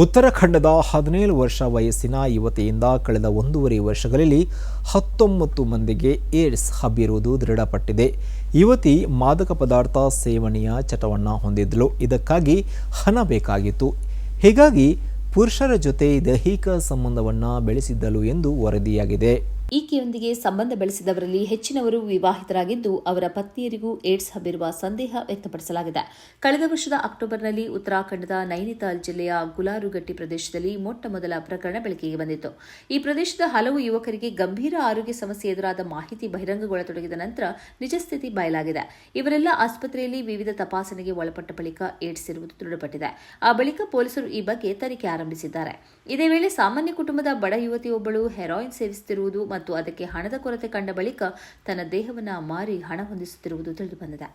ಉತ್ತರಾಖಂಡದ ಹದಿನೇಳು ವರ್ಷ ವಯಸ್ಸಿನ ಯುವತಿಯಿಂದ ಕಳೆದ ಒಂದೂವರೆ ವರ್ಷಗಳಲ್ಲಿ ಹತ್ತೊಂಬತ್ತು ಮಂದಿಗೆ ಏಡ್ಸ್ ಹಬ್ಬಿರುವುದು ದೃಢಪಟ್ಟಿದೆ. ಯುವತಿ ಮಾದಕ ಪದಾರ್ಥ ಸೇವನೆಯ ಚಟವನ್ನು ಹೊಂದಿದ್ದಳು ಇದಕ್ಕಾಗಿ ಹಣ ಬೇಕಾಗಿತ್ತು. ಹೀಗಾಗಿ ಪುರುಷರ ಜೊತೆ ದೈಹಿಕ ಸಂಬಂಧವನ್ನು ಬೆಳೆಸಿದ್ದಳು ಎಂದು ವರದಿಯಾಗಿದೆ. ಈಕೆಯೊಂದಿಗೆ ಸಂಬಂಧ ಬೆಳೆಸಿದವರಲ್ಲಿ ಹೆಚ್ಚಿನವರು ವಿವಾಹಿತರಾಗಿದ್ದು ಅವರ ಪತ್ನಿಯರಿಗೂ ಏಡ್ಸ್ ಹಬ್ಬಿರುವ ಸಂದೇಹ ವ್ಯಕ್ತಪಡಿಸಲಾಗಿದೆ. ಕಳೆದ ವರ್ಷದ ಅಕ್ಟೋಬರ್ನಲ್ಲಿ ಉತ್ತರಾಖಂಡದ ನೈನಿತಾಲ್ ಜಿಲ್ಲೆಯ ಗುಲಾರುಗಟ್ಟಿ ಪ್ರದೇಶದಲ್ಲಿ ಮೊಟ್ಟ ಮೊದಲ ಪ್ರಕರಣ ಬೆಳಕಿಗೆ ಬಂದಿತ್ತು. ಈ ಪ್ರದೇಶದ ಹಲವು ಯುವಕರಿಗೆ ಗಂಭೀರ ಆರೋಗ್ಯ ಸಮಸ್ಯೆ ಎದುರಾದ ಮಾಹಿತಿ ಬಹಿರಂಗಗೊಳ್ಳತೊಡಗಿದ ನಂತರ ನಿಜ ಸ್ಥಿತಿ ಬಯಲಾಗಿದೆ. ಇವರೆಲ್ಲ ಆಸ್ಪತ್ರೆಯಲ್ಲಿ ವಿವಿಧ ತಪಾಸಣೆಗೆ ಒಳಪಟ್ಟ ಬಳಿಕ ಏಡ್ಸ್ ಇರುವುದು ದೃಢಪಟ್ಟಿದೆ. ಆ ಬಳಿಕ ಪೊಲೀಸರು ಈ ಬಗ್ಗೆ ತನಿಖೆ ಆರಂಭಿಸಿದ್ದಾರೆ. ಇದೇ ವೇಳೆ ಸಾಮಾನ್ಯ ಕುಟುಂಬದ ಬಡ ಯುವತಿಯೊಬ್ಬಳು ಹೆರಾಯಿನ್ ಸೇವಿಸುತ್ತಿರುವುದು ಮತ್ತು ಅದಕ್ಕೆ ಹಣದ ಕೊರತೆ ಕಂಡ ಬಳಿಕ ತನ್ನ ದೇಹವನ್ನು ಮಾರಿ ಹಣ ಹೊಂದಿಸುತ್ತಿರುವುದು ತಿಳಿದುಬಂದಿದೆ.